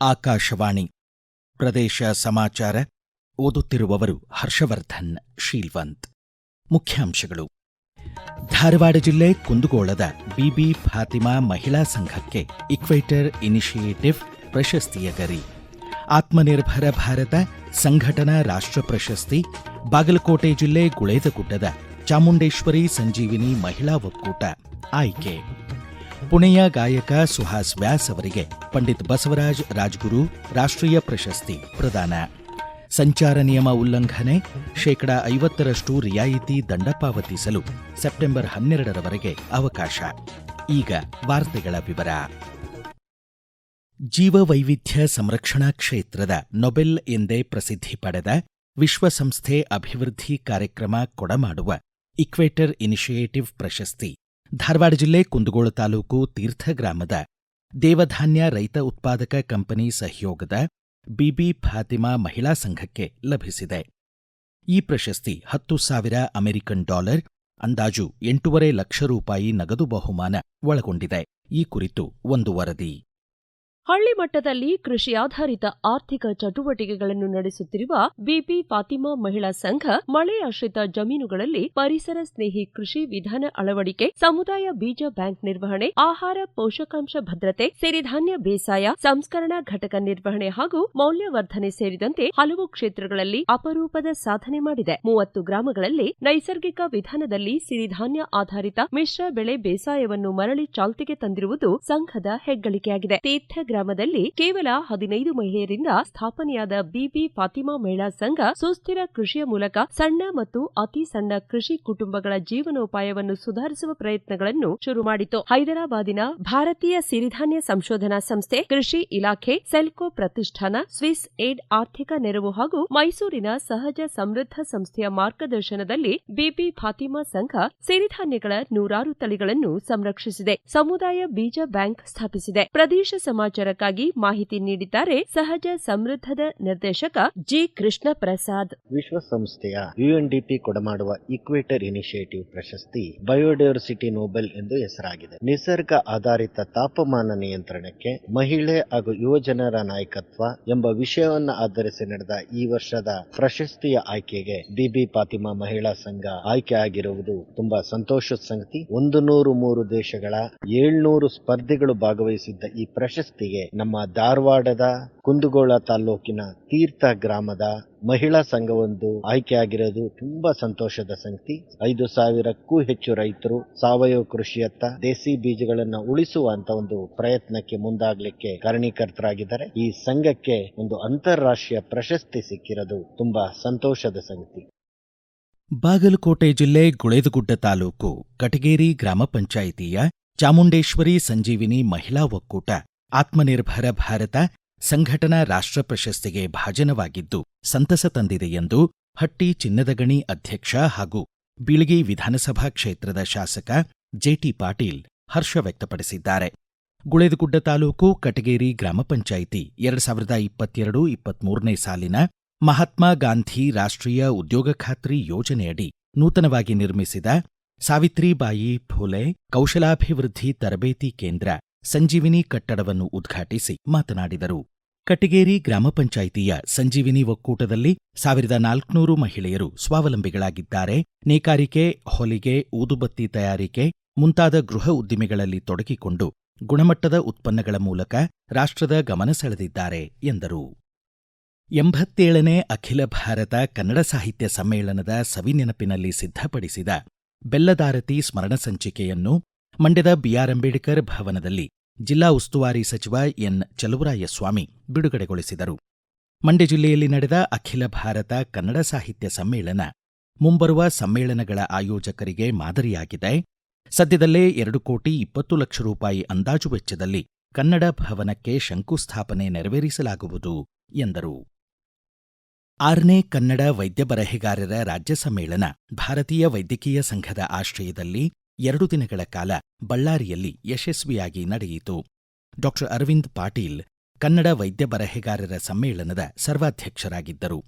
ಆಕಾಶವಾಣಿ. ಪ್ರದೇಶ ಸಮಾಚಾರ ಓದುತ್ತಿರುವವರು ಹರ್ಷವರ್ಧನ್, ಶೀಲ್ವಂತ್. ಮುಖ್ಯಾಂಶಗಳು. ಧಾರವಾಡ ಜಿಲ್ಲೆ ಕುಂದಗೋಳದ ಬಿಬಿ ಫಾತಿಮಾ ಮಹಿಳಾ ಸಂಘಕ್ಕೆ ಇಕ್ವೇಟರ್ ಇನಿಷಿಯೇಟಿವ್ ಪ್ರಶಸ್ತಿಯ ಗರಿ. ಆತ್ಮನಿರ್ಭರ ಭಾರತ ಸಂಘಟನಾ ರಾಷ್ಟ್ರ ಪ್ರಶಸ್ತಿ, ಬಾಗಲಕೋಟೆ ಜಿಲ್ಲೆ ಗುಳೇದಗುಡ್ಡದ ಚಾಮುಂಡೇಶ್ವರಿ ಸಂಜೀವಿನಿ ಮಹಿಳಾ ಒಕ್ಕೂಟ. ಆಯ್ಕೆ. ಪುಣೆಯ ಗಾಯಕ ಸುಹಾಸ್ ವ್ಯಾಸ್ ಅವರಿಗೆ ಪಂಡಿತ್ ಬಸವರಾಜ್ ರಾಜ್ಗುರು ರಾಷ್ಟ್ರೀಯ ಪ್ರಶಸ್ತಿ ಪ್ರದಾನ. ಸಂಚಾರ ನಿಯಮ ಉಲ್ಲಂಘನೆ, ಶೇಕಡ ಐವತ್ತರಷ್ಟು ರಿಯಾಯಿತಿ ದಂಡ ಪಾವತಿಸಲು ಸೆಪ್ಟೆಂಬರ್ ಹನ್ನೆರಡರವರೆಗೆ ಅವಕಾಶ. ಈಗ ವಾರ್ತೆಗಳ ವಿವರ. ಜೀವವೈವಿಧ್ಯ ಸಂರಕ್ಷಣಾ ಕ್ಷೇತ್ರದ ನೊಬೆಲ್ ಎಂದೇ ಪ್ರಸಿದ್ಧಿ ಪಡೆದ ವಿಶ್ವಸಂಸ್ಥೆ ಅಭಿವೃದ್ಧಿ ಕಾರ್ಯಕ್ರಮ ಕೊಡಮಾಡುವ ಇಕ್ವೇಟರ್ ಇನಿಷಿಯೇಟಿವ್ ಪ್ರಶಸ್ತಿ ಧಾರವಾಡ ಜಿಲ್ಲೆ ಕುಂದಗೋಳ ತಾಲೂಕು ತೀರ್ಥ ಗ್ರಾಮದ ದೇವಧಾನ್ಯ ರೈತ ಉತ್ಪಾದಕ ಕಂಪನಿ ಸಹಯೋಗದ ಬಿಬಿ ಫಾತಿಮಾ ಮಹಿಳಾ ಸಂಘಕ್ಕೆ ಲಭಿಸಿದೆ. ಈ ಪ್ರಶಸ್ತಿ ಹತ್ತು ಸಾವಿರ ಅಮೆರಿಕನ್ ಡಾಲರ್, ಅಂದಾಜು ಎಂಟೂವರೆ ಲಕ್ಷ ರೂಪಾಯಿ ನಗದು ಬಹುಮಾನ ಒಳಗೊಂಡಿದೆ. ಈ ಕುರಿತು ಒಂದು ವರದಿ. ಹಳ್ಳಿ ಮಟ್ಟದಲ್ಲಿ ಕೃಷಿ ಆಧಾರಿತ ಆರ್ಥಿಕ ಚಟುವಟಿಕೆಗಳನ್ನು ನಡೆಸುತ್ತಿರುವ ಬಿಪಿ ಫಾತಿಮಾ ಮಹಿಳಾ ಸಂಘ ಮಳೆಯಾಶ್ರಿತ ಜಮೀನುಗಳಲ್ಲಿ ಪರಿಸರ ಸ್ನೇಹಿ ಕೃಷಿ ವಿಧಾನ ಅಳವಡಿಕೆ, ಸಮುದಾಯ ಬೀಜ ಬ್ಯಾಂಕ್ ನಿರ್ವಹಣೆ, ಆಹಾರ ಪೋಷಕಾಂಶ ಭದ್ರತೆ ಸಿರಿಧಾನ್ಯ ಬೇಸಾಯ, ಸಂಸ್ಕರಣಾ ಘಟಕ ನಿರ್ವಹಣೆ ಹಾಗೂ ಮೌಲ್ಯವರ್ಧನೆ ಸೇರಿದಂತೆ ಹಲವು ಕ್ಷೇತ್ರಗಳಲ್ಲಿ ಅಪರೂಪದ ಸಾಧನೆ ಮಾಡಿದೆ. ಮೂವತ್ತು ಗ್ರಾಮಗಳಲ್ಲಿ ನೈಸರ್ಗಿಕ ವಿಧಾನದಲ್ಲಿ ಸಿರಿಧಾನ್ಯ ಆಧಾರಿತ ಮಿಶ್ರ ಬೆಳೆ ಬೇಸಾಯವನ್ನು ಮರಳಿ ಚಾಲ್ತಿಗೆ ತಂದಿರುವುದು ಸಂಘದ ಹೆಗ್ಗಳಿಕೆಯಾಗಿದೆ. ತೀರ್ಥ ಗ್ರಾಮದಲ್ಲಿ ಕೇವಲ ಹದಿನೈದು ಮಹಿಳೆಯರಿಂದ ಸ್ಥಾಪನೆಯಾದ ಬಿಬಿ ಫಾತಿಮಾ ಮಹಿಳಾ ಸಂಘ ಸುಸ್ಥಿರ ಕೃಷಿಯ ಮೂಲಕ ಸಣ್ಣ ಮತ್ತು ಅತಿ ಸಣ್ಣ ಕೃಷಿ ಕುಟುಂಬಗಳ ಜೀವನೋಪಾಯವನ್ನು ಸುಧಾರಿಸುವ ಪ್ರಯತ್ನಗಳನ್ನು ಶುರು ಮಾಡಿತು. ಹೈದರಾಬಾದಿನ ಭಾರತೀಯ ಸಿರಿಧಾನ್ಯ ಸಂಶೋಧನಾ ಸಂಸ್ಥೆ ಕೃಷಿ ಇಲಾಖೆ ಸೆಲ್ಕೋ ಪ್ರತಿಷ್ಠಾನ, ಸ್ವಿಸ್ ಏಡ್ ಆರ್ಥಿಕ ನೆರವು ಹಾಗೂ ಮೈಸೂರಿನ ಸಹಜ ಸಮೃದ್ಧ ಸಂಸ್ಥೆಯ ಮಾರ್ಗದರ್ಶನದಲ್ಲಿ ಬಿಬಿ ಫಾತಿಮಾ ಸಂಘ ಸಿರಿಧಾನ್ಯಗಳ ನೂರಾರು ತಳಿಗಳನ್ನು ಸಂರಕ್ಷಿಸಿದೆ. ಸಮುದಾಯ ಬೀಜ ಬ್ಯಾಂಕ್ ಸ್ಥಾಪಿಸಿದೆ. ಪ್ರದೇಶ ಸಮಾಚಾರಕ್ಕಾಗಿ ಮಾಹಿತಿ ನೀಡಿದ್ದಾರೆ ಸಹಜ ಸಮೃದ್ಧದ ನಿರ್ದೇಶಕ ಜಿ ಕೃಷ್ಣ ಪ್ರಸಾದ್ ವಿಶ್ವಸಂಸ್ಥೆಯ ಯುಎನ್ಡಿಪಿ ಕೊಡಮಾಡುವ ಇಕ್ವೇಟರ್ ಇನಿಷಿಯೇಟಿವ್ ಪ್ರಶಸ್ತಿ ಬಯೋಡೈವರ್ಸಿಟಿ ನೋಬೆಲ್ ಎಂದು ಹೆಸರಾಗಿದೆ. ನಿಸರ್ಗ ಆಧಾರಿತ ತಾಪಮಾನ ನಿಯಂತ್ರಣಕ್ಕೆ ಮಹಿಳೆ ಹಾಗೂ ಯುವಜನರ ನಾಯಕತ್ವ ಎಂಬ ವಿಷಯವನ್ನು ಆಧರಿಸಿ ನಡೆದ ಈ ವರ್ಷದ ಪ್ರಶಸ್ತಿಯ ಆಯ್ಕೆಗೆ ಬಿಬಿ ಫಾತಿಮಾ ಮಹಿಳಾ ಸಂಘ ಆಯ್ಕೆ ಆಗಿರುವುದು ತುಂಬಾ ಸಂತೋಷದ ಸಂಗತಿ. ಒಂದು ನೂರು ಮೂರು ದೇಶಗಳ ಏಳ್ನೂರು ಸ್ಪರ್ಧಿಗಳು ಭಾಗವಹಿಸಿದ್ದ ಈ ಪ್ರಶಸ್ತಿಗೆ ನಮ್ಮ ಧಾರವಾಡದ ಕುಂದಗೋಳ ತಾಲೂಕಿನ ತೀರ್ಥ ಗ್ರಾಮದ ಮಹಿಳಾ ಸಂಘವೊಂದು ಆಯ್ಕೆಯಾಗಿರೋದು ತುಂಬಾ ಸಂತೋಷದ ಸಂಗತಿ. ಐದು ಸಾವಿರಕ್ಕೂ ಹೆಚ್ಚು ರೈತರು ಸಾವಯವ ಕೃಷಿಯತ್ತ ದೇಸಿ ಬೀಜಗಳನ್ನ ಉಳಿಸುವಂತ ಒಂದು ಪ್ರಯತ್ನಕ್ಕೆ ಮುಂದಾಗ್ಲಿಕ್ಕೆ ಕಾರಣೀಕರ್ತರಾಗಿದ್ದಾರೆ. ಈ ಸಂಘಕ್ಕೆ ಒಂದು ಅಂತಾರಾಷ್ಟ್ರೀಯ ಪ್ರಶಸ್ತಿ ಸಿಕ್ಕಿರೋದು ತುಂಬಾ ಸಂತೋಷದ ಸಂಗತಿ. ಬಾಗಲಕೋಟೆ ಜಿಲ್ಲೆ ಗುಳೇದಗುಡ್ಡ ತಾಲೂಕು ಕಟಗೇರಿ ಗ್ರಾಮ ಪಂಚಾಯಿತಿಯ ಚಾಮುಂಡೇಶ್ವರಿ ಸಂಜೀವಿನಿ ಮಹಿಳಾ ಒಕ್ಕೂಟ. ಆತ್ಮನಿರ್ಭರ ಭಾರತ ಸಂಘಟನಾ ರಾಷ್ಟ್ರ ಪ್ರಶಸ್ತಿಗೆ ಭಾಜನವಾಗಿದ್ದು ಸಂತಸ ತಂದಿದೆ ಎಂದು ಹಟ್ಟಿ ಚಿನ್ನದಗಣಿ ಅಧ್ಯಕ್ಷ ಹಾಗೂ ಬೀಳಗಿ ವಿಧಾನಸಭಾ ಕ್ಷೇತ್ರದ ಶಾಸಕ ಜೆಟಿ ಪಾಟೀಲ್ ಹರ್ಷ ವ್ಯಕ್ತಪಡಿಸಿದ್ದಾರೆ. ಗುಳೇದಗುಡ್ಡ ತಾಲೂಕು ಕಟಗೇರಿ ಗ್ರಾಮ ಪಂಚಾಯಿತಿ ಎರಡು ಸಾವಿರದ ಇಪ್ಪತ್ತೆರಡು ಇಪ್ಪತ್ಮೂರನೇ ಸಾಲಿನ ಮಹಾತ್ಮ ಗಾಂಧಿ ರಾಷ್ಟ್ರೀಯ ಉದ್ಯೋಗ ಖಾತ್ರಿ ಯೋಜನೆಯಡಿ ನೂತನವಾಗಿ ನಿರ್ಮಿಸಿದ ಸಾವಿತ್ರಿಬಾಯಿ ಫುಲೆ ಕೌಶಲಾಭಿವೃದ್ಧಿ ತರಬೇತಿ ಕೇಂದ್ರ ಸಂಜೀವಿನಿ ಕಟ್ಟಡವನ್ನು ಉದ್ಘಾಟಿಸಿ ಮಾತನಾಡಿದರು. ಕಟಗೇರಿ ಗ್ರಾಮ ಪಂಚಾಯಿತಿಯ ಸಂಜೀವಿನಿ ಒಕ್ಕೂಟದಲ್ಲಿ ಸಾವಿರದ ನಾಲ್ಕುನೂರು ಮಹಿಳೆಯರು ಸ್ವಾವಲಂಬಿಗಳಾಗಿದ್ದಾರೆ. ನೇಕಾರಿಕೆ, ಹೊಲಿಗೆ, ಊದುಬತ್ತಿ ತಯಾರಿಕೆ ಮುಂತಾದ ಗೃಹ ಉದ್ದಿಮೆಗಳಲ್ಲಿ ತೊಡಗಿಕೊಂಡು ಗುಣಮಟ್ಟದ ಉತ್ಪನ್ನಗಳ ಮೂಲಕ ರಾಷ್ಟ್ರದ ಗಮನ ಸೆಳೆದಿದ್ದಾರೆ ಎಂದರು. ಎಂಬತ್ತೇಳನೇ ಅಖಿಲ ಭಾರತ ಕನ್ನಡ ಸಾಹಿತ್ಯ ಸಮ್ಮೇಳನದ ಸವಿನೆನಪಿನಲ್ಲಿ ಸಿದ್ಧಪಡಿಸಿದ ಬೆಲ್ಲದಾರತಿ ಸ್ಮರಣ ಸಂಚಿಕೆಯನ್ನು ಮಂಡ್ಯದ ಬಿಆರ್ ಅಂಬೇಡ್ಕರ್ ಭವನದಲ್ಲಿ ಜಿಲ್ಲಾ ಉಸ್ತುವಾರಿ ಸಚಿವ ಎನ್ ಚಲುವರಾಯಸ್ವಾಮಿ ಬಿಡುಗಡೆಗೊಳಿಸಿದರು. ಮಂಡ್ಯ ಜಿಲ್ಲೆಯಲ್ಲಿ ನಡೆದ ಅಖಿಲ ಭಾರತ ಕನ್ನಡ ಸಾಹಿತ್ಯ ಸಮ್ಮೇಳನ ಮುಂಬರುವ ಸಮ್ಮೇಳನಗಳ ಆಯೋಜಕರಿಗೆ ಮಾದರಿಯಾಗಿದೆ. ಸದ್ಯದಲ್ಲೇ ಎರಡು ಕೋಟಿ ಇಪ್ಪತ್ತು ಲಕ್ಷ ರೂಪಾಯಿ ಅಂದಾಜು ವೆಚ್ಚದಲ್ಲಿ ಕನ್ನಡ ಭವನಕ್ಕೆ ಶಂಕುಸ್ಥಾಪನೆ ನೆರವೇರಿಸಲಾಗುವುದು ಎಂದರು. ಆರನೇ ಕನ್ನಡ ವೈದ್ಯ ಬರಹೆಗಾರರ ರಾಜ್ಯ ಸಮ್ಮೇಳನ ಭಾರತೀಯ ವೈದ್ಯಕೀಯ ಸಂಘದ ಆಶ್ರಯದಲ್ಲಿ ಎರಡು ದಿನಗಳ ಕಾಲ ಬಳ್ಳಾರಿಯಲ್ಲಿ ಯಶಸ್ವಿಯಾಗಿ ನಡೆಯಿತು. ಡಾ. ಅರವಿಂದ್ ಪಾಟೀಲ್ ಕನ್ನಡ ವೈದ್ಯ ಬರಹೆಗಾರರ ಸಮ್ಮೇಳನದ ಸರ್ವಾಧ್ಯಕ್ಷರಾಗಿದ್ದರು.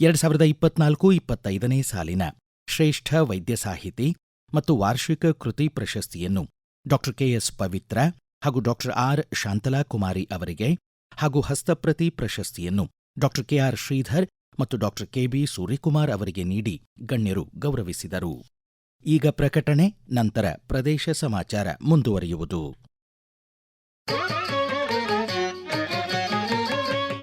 ಎರಡು ಸಾವಿರದ ಇಪ್ಪತ್ನಾಲ್ಕು ಇಪ್ಪತ್ತೈದನೇ ಸಾಲಿನ ಶ್ರೇಷ್ಠ ವೈದ್ಯ ಸಾಹಿತಿ ಮತ್ತು ವಾರ್ಷಿಕ ಕೃತಿ ಪ್ರಶಸ್ತಿಯನ್ನು ಡಾ. ಕೆಎಸ್. ಪವಿತ್ರ ಹಾಗೂ ಡಾ. ಆರ್. ಶಾಂತಲಾ ಕುಮಾರಿ ಅವರಿಗೆ ಹಾಗೂ ಹಸ್ತಪ್ರತಿ ಪ್ರಶಸ್ತಿಯನ್ನು ಡಾಕ್ಟರ್ ಕೆಆರ್ ಶ್ರೀಧರ್ ಮತ್ತು ಡಾಕ್ಟರ್ ಕೆಬಿ ಸೂರ್ಯಕುಮಾರ್ ಅವರಿಗೆ ನೀಡಿ ಗಣ್ಯರು ಗೌರವಿಸಿದರು. ಈಗ ಪ್ರಕಟಣೆ, ನಂತರ ಪ್ರದೇಶ ಸಮಾಚಾರ ಮುಂದುವರಿಯುವುದು.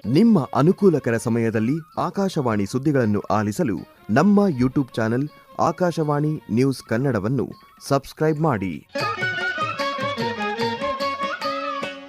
ನಿಮ್ಮ ಅನುಕೂಲಕರ ಸಮಯದಲ್ಲಿ ಆಕಾಶವಾಣಿ ಸುದ್ದಿಗಳನ್ನು ಆಲಿಸಲು ನಮ್ಮ ಯೂಟ್ಯೂಬ್ ಚಾನೆಲ್ ಆಕಾಶವಾಣಿ ನ್ಯೂಸ್ ಕನ್ನಡವನ್ನು ಸಬ್ಸ್ಕ್ರೈಬ್ ಮಾಡಿ.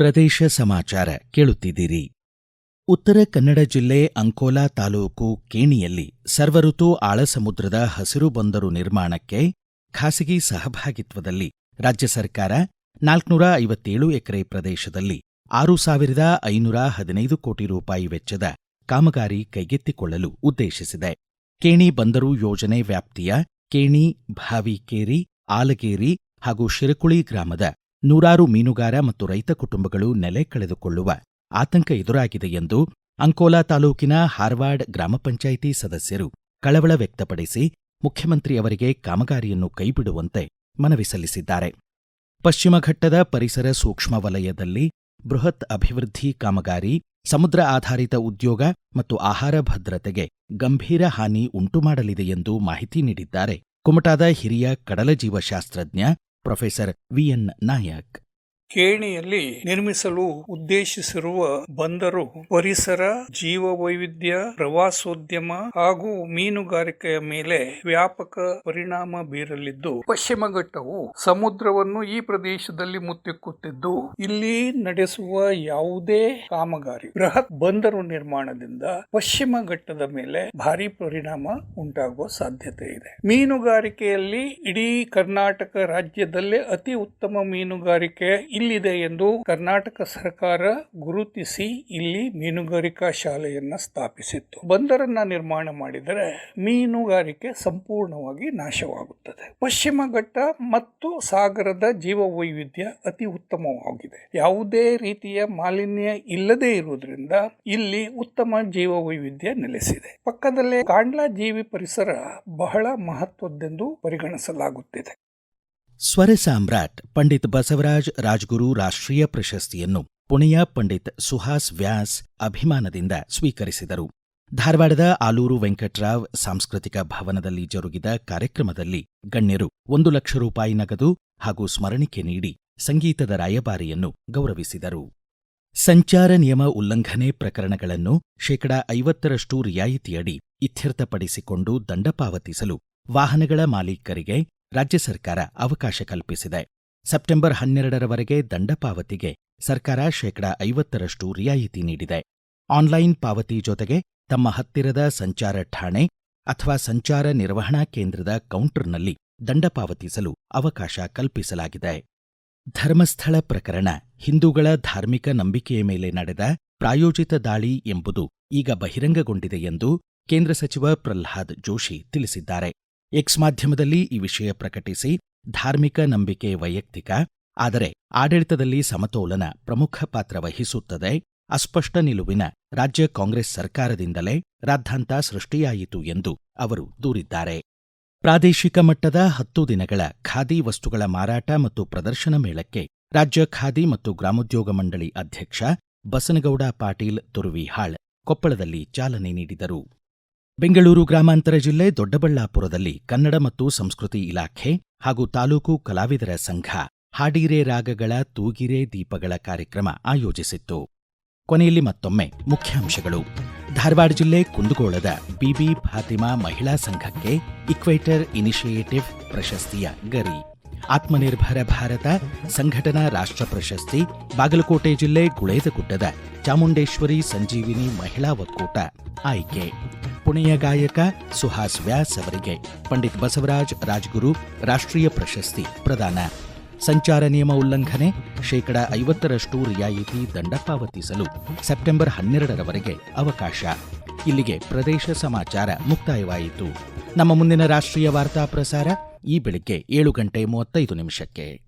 ಪ್ರದೇಶ ಸಮಾಚಾರ ಕೇಳುತ್ತಿದ್ದೀರಿ. ಉತ್ತರ ಕನ್ನಡ ಜಿಲ್ಲೆ ಅಂಕೋಲಾ ತಾಲೂಕು ಕೇಣಿಯಲ್ಲಿ ಸರ್ವಋತು ಆಳಸಮುದ್ರದ ಹಸಿರು ಬಂದರು ನಿರ್ಮಾಣಕ್ಕೆ ಖಾಸಗಿ ಸಹಭಾಗಿತ್ವದಲ್ಲಿ ರಾಜ್ಯ ಸರ್ಕಾರ ನಾಲ್ಕುನೂರ ಐವತ್ತೇಳು ಎಕರೆ ಪ್ರದೇಶದಲ್ಲಿ ಆರು ಸಾವಿರದ ಐನೂರ ಹದಿನೈದು ಕೋಟಿ ರೂಪಾಯಿ ವೆಚ್ಚದ ಕಾಮಗಾರಿ ಕೈಗೆತ್ತಿಕೊಳ್ಳಲು ಉದ್ದೇಶಿಸಿದೆ. ಕೇಣಿ ಬಂದರು ಯೋಜನೆ ವ್ಯಾಪ್ತಿಯ ಕೇಣಿ, ಭಾವಿಕೇರಿ, ಆಲಗೇರಿ ಹಾಗೂ ಶಿರಕುಳಿ ಗ್ರಾಮದ ನೂರಾರು ಮೀನುಗಾರ ಮತ್ತು ರೈತ ಕುಟುಂಬಗಳು ನೆಲೆ ಕಳೆದುಕೊಳ್ಳುವ ಆತಂಕ ಎದುರಾಗಿದೆ ಎಂದು ಅಂಕೋಲಾ ತಾಲೂಕಿನ ಹಾರ್ವಾಡ್ ಗ್ರಾಮ ಪಂಚಾಯಿತಿ ಸದಸ್ಯರು ಕಳವಳ ವ್ಯಕ್ತಪಡಿಸಿ ಮುಖ್ಯಮಂತ್ರಿಯವರಿಗೆ ಕಾಮಗಾರಿಯನ್ನು ಕೈಬಿಡುವಂತೆ ಮನವಿ ಸಲ್ಲಿಸಿದ್ದಾರೆ. ಪಶ್ಚಿಮ ಘಟ್ಟದ ಪರಿಸರ ಸೂಕ್ಷ್ಮ ವಲಯದಲ್ಲಿ ಬೃಹತ್ ಅಭಿವೃದ್ಧಿ ಕಾಮಗಾರಿ, ಸಮುದ್ರ ಆಧಾರಿತ ಉದ್ಯೋಗ ಮತ್ತು ಆಹಾರ ಭದ್ರತೆಗೆ ಗಂಭೀರ ಹಾನಿ ಉಂಟುಮಾಡಲಿದೆ ಎಂದು ಮಾಹಿತಿ ನೀಡಿದ್ದಾರೆ. ಕುಮಟಾದ ಹಿರಿಯ ಕಡಲ ಜೀವಶಾಸ್ತ್ರಜ್ಞ ಪ್ರೊಫೆಸರ್ ವಿಎನ್ ನಾಯಕ್ ಕೇಣಿಯಲ್ಲಿ ನಿರ್ಮಿಸಲು ಉದ್ದೇಶಿಸಿರುವ ಬಂದರು ಪರಿಸರ ಜೀವ ವೈವಿಧ್ಯ ಪ್ರವಾಸೋದ್ಯಮ ಹಾಗೂ ಮೀನುಗಾರಿಕೆಯ ಮೇಲೆ ವ್ಯಾಪಕ ಪರಿಣಾಮ ಬೀರಲಿದ್ದು, ಪಶ್ಚಿಮ ಘಟ್ಟವು ಸಮುದ್ರವನ್ನು ಈ ಪ್ರದೇಶದಲ್ಲಿ ಮುತ್ತಿಕ್ಕುತ್ತಿದ್ದು, ಇಲ್ಲಿ ನಡೆಸುವ ಯಾವುದೇ ಕಾಮಗಾರಿ, ಬೃಹತ್ ಬಂದರು ನಿರ್ಮಾಣದಿಂದ ಪಶ್ಚಿಮ ಘಟ್ಟದ ಮೇಲೆ ಭಾರಿ ಪರಿಣಾಮ ಉಂಟಾಗುವ ಸಾಧ್ಯತೆ ಇದೆ. ಮೀನುಗಾರಿಕೆಯಲ್ಲಿ ಇಡೀ ಕರ್ನಾಟಕ ರಾಜ್ಯದಲ್ಲೇ ಅತಿ ಉತ್ತಮ ಮೀನುಗಾರಿಕೆ ಇಲ್ಲಿದೆ ಎಂದು ಕರ್ನಾಟಕ ಸರ್ಕಾರ ಗುರುತಿಸಿ ಇಲ್ಲಿ ಮೀನುಗಾರಿಕಾ ಶಾಲೆಯನ್ನ ಸ್ಥಾಪಿಸಿತ್ತು. ಬಂದರನ್ನ ನಿರ್ಮಾಣ ಮಾಡಿದರೆ ಮೀನುಗಾರಿಕೆ ಸಂಪೂರ್ಣವಾಗಿ ನಾಶವಾಗುತ್ತದೆ. ಪಶ್ಚಿಮ ಘಟ್ಟ ಮತ್ತು ಸಾಗರದ ಜೀವ ವೈವಿಧ್ಯ ಅತಿ ಉತ್ತಮವಾಗಿದೆ. ಯಾವುದೇ ರೀತಿಯ ಮಾಲಿನ್ಯ ಇಲ್ಲದೆ ಇರುವುದರಿಂದ ಇಲ್ಲಿ ಉತ್ತಮ ಜೀವ ವೈವಿಧ್ಯ ನೆಲೆಸಿದೆ. ಪಕ್ಕದಲ್ಲೇ ಕಾಂಡ್ಲಾ ಜೀವಿ ಪರಿಸರ ಬಹಳ ಮಹತ್ವದ್ದೆಂದು ಪರಿಗಣಿಸಲಾಗುತ್ತಿದೆ. ಸ್ವರ ಸಾಮ್ರಾಟ್ ಪಂಡಿತ್ ಬಸವರಾಜ್ ರಾಜ್ಗುರು ರಾಷ್ಟ್ರೀಯ ಪ್ರಶಸ್ತಿಯನ್ನು ಪುಣೆಯ ಪಂಡಿತ್ ಸುಹಾಸ್ ವ್ಯಾಸ್ ಅಭಿಮಾನದಿಂದ ಸ್ವೀಕರಿಸಿದರು. ಧಾರವಾಡದ ಆಲೂರು ವೆಂಕಟರಾವ್ ಸಾಂಸ್ಕೃತಿಕ ಭವನದಲ್ಲಿ ಜರುಗಿದ ಕಾರ್ಯಕ್ರಮದಲ್ಲಿ ಗಣ್ಯರು ಒಂದು ಲಕ್ಷ ರೂಪಾಯಿ ನಗದು ಹಾಗೂ ಸ್ಮರಣಿಕೆ ನೀಡಿ ಸಂಗೀತದ ರಾಯಭಾರಿಯನ್ನು ಗೌರವಿಸಿದರು. ಸಂಚಾರ ನಿಯಮ ಉಲ್ಲಂಘನೆ ಪ್ರಕರಣಗಳನ್ನು ಶೇಕಡಾ ಐವತ್ತರಷ್ಟು ರಿಯಾಯಿತಿಯಡಿ ಇತ್ಯರ್ಥಪಡಿಸಿಕೊಂಡು ದಂಡ ಪಾವತಿಸಲು ವಾಹನಗಳ ಮಾಲೀಕರಿಗೆ ರಾಜ್ಯ ಸರ್ಕಾರ ಅವಕಾಶ ಕಲ್ಪಿಸಿದೆ. ಸೆಪ್ಟೆಂಬರ್ ಹನ್ನೆರಡರವರೆಗೆ ದಂಡ ಪಾವತಿಗೆ ಸರ್ಕಾರ ಶೇಕಡಾ ಐವತ್ತರಷ್ಟು ರಿಯಾಯಿತಿ ನೀಡಿದೆ. ಆನ್ಲೈನ್ ಪಾವತಿ ಜೊತೆಗೆ ತಮ್ಮ ಹತ್ತಿರದ ಸಂಚಾರ ಠಾಣೆ ಅಥವಾ ಸಂಚಾರ ನಿರ್ವಹಣಾ ಕೇಂದ್ರದ ಕೌಂಟರ್ನಲ್ಲಿ ದಂಡ ಪಾವತಿಸಲು ಅವಕಾಶ ಕಲ್ಪಿಸಲಾಗಿದೆ. ಧರ್ಮಸ್ಥಳ ಪ್ರಕರಣ, ಹಿಂದೂಗಳ ಧಾರ್ಮಿಕ ನಂಬಿಕೆಯ ಮೇಲೆ ನಡೆದ ಪ್ರಾಯೋಜಿತ ದಾಳಿ ಎಂಬುದು ಈಗ ಬಹಿರಂಗಗೊಂಡಿದೆ ಎಂದು ಕೇಂದ್ರ ಸಚಿವ ಪ್ರಹ್ಲಾದ್ ಜೋಶಿ ತಿಳಿಸಿದ್ದಾರೆ. ಎಕ್ಸ್ ಮಾಧ್ಯಮದಲ್ಲಿ ಈ ವಿಷಯ ಪ್ರಕಟಿಸಿ ಧಾರ್ಮಿಕ ನಂಬಿಕೆ ವೈಯಕ್ತಿಕ, ಆದರೆ ಆಡಳಿತದಲ್ಲಿ ಸಮತೋಲನ ಪ್ರಮುಖ ಪಾತ್ರ ವಹಿಸುತ್ತದೆ. ಅಸ್ಪಷ್ಟ ನಿಲುವಿನ ರಾಜ್ಯ ಕಾಂಗ್ರೆಸ್ ಸರ್ಕಾರದಿಂದಲೇ ರಾದ್ಧಾಂತ ಸೃಷ್ಟಿಯಾಯಿತು ಎಂದು ಅವರು ದೂರಿದ್ದಾರೆ. ಪ್ರಾದೇಶಿಕ ಮಟ್ಟದ ಹತ್ತು ದಿನಗಳ ಖಾದಿ ವಸ್ತುಗಳ ಮಾರಾಟ ಮತ್ತು ಪ್ರದರ್ಶನ ಮೇಳಕ್ಕೆ ರಾಜ್ಯ ಖಾದಿ ಮತ್ತು ಗ್ರಾಮೋದ್ಯೋಗ ಮಂಡಳಿ ಅಧ್ಯಕ್ಷ ಬಸನಗೌಡ ಪಾಟೀಲ್ ತುರುವಿಹಾಳ್ ಕೊಪ್ಪಳದಲ್ಲಿ ಚಾಲನೆ ನೀಡಿದರು. ಬೆಂಗಳೂರು ಗ್ರಾಮಾಂತರ ಜಿಲ್ಲೆ ದೊಡ್ಡಬಳ್ಳಾಪುರದಲ್ಲಿ ಕನ್ನಡ ಮತ್ತು ಸಂಸ್ಕೃತಿ ಇಲಾಖೆ ಹಾಗೂ ತಾಲೂಕು ಕಲಾವಿದರ ಸಂಘ ಹಾಡಿರೆ ರಾಗಗಳ ತೂಗಿರೆ ದೀಪಗಳ ಕಾರ್ಯಕ್ರಮ ಆಯೋಜಿಸಿತ್ತು. ಕೊನೆಯಲ್ಲಿ ಮತ್ತೊಮ್ಮೆ ಮುಖ್ಯಾಂಶಗಳು. ಧಾರವಾಡ ಜಿಲ್ಲೆ ಕುಂದಗೋಳದ ಬಿಬಿ ಫಾತಿಮಾ ಮಹಿಳಾ ಸಂಘಕ್ಕೆ ಇಕ್ವೇಟರ್ ಇನಿಷಿಯೇಟಿವ್ ಪ್ರಶಸ್ತಿಯ ಗರಿ. ಆತ್ಮನಿರ್ಭರ ಭಾರತ ಸಂಘಟನಾ ರಾಷ್ಟ್ರ ಪ್ರಶಸ್ತಿ ಬಾಗಲಕೋಟೆ ಜಿಲ್ಲೆ ಗುಳೇದಗುಡ್ಡದ ಚಾಮುಂಡೇಶ್ವರಿ ಸಂಜೀವಿನಿ ಮಹಿಳಾ ಒಕ್ಕೂಟ ಆಯ್ಕೆ. ಪುಣೆಯ ಗಾಯಕ ಸುಹಾಸ್ ವ್ಯಾಸ್ ಅವರಿಗೆ ಪಂಡಿತ್ ಬಸವರಾಜ್ ರಾಜ್ಗುರು ರಾಷ್ಟ್ರೀಯ ಪ್ರಶಸ್ತಿ ಪ್ರದಾನ. ಸಂಚಾರ ನಿಯಮ ಉಲ್ಲಂಘನೆ, ಶೇಕಡ ಐವತ್ತರಷ್ಟು ರಿಯಾಯಿತಿ ದಂಡ ಪಾವತಿಸಲು ಸೆಪ್ಟೆಂಬರ್ ಹನ್ನೆರಡರವರೆಗೆ ಅವಕಾಶ. ಇಲ್ಲಿಗೆ ಪ್ರದೇಶ ಸಮಾಚಾರ ಮುಕ್ತಾಯವಾಯಿತು. ನಮ್ಮ ಮುಂದಿನ ರಾಷ್ಟ್ರೀಯ ವಾರ್ತಾ ಪ್ರಸಾರ ಈ ಬೆಳಿಗ್ಗೆ ಏಳು ಗಂಟೆ ಮೂವತ್ತೈದು ನಿಮಿಷಕ್ಕೆ.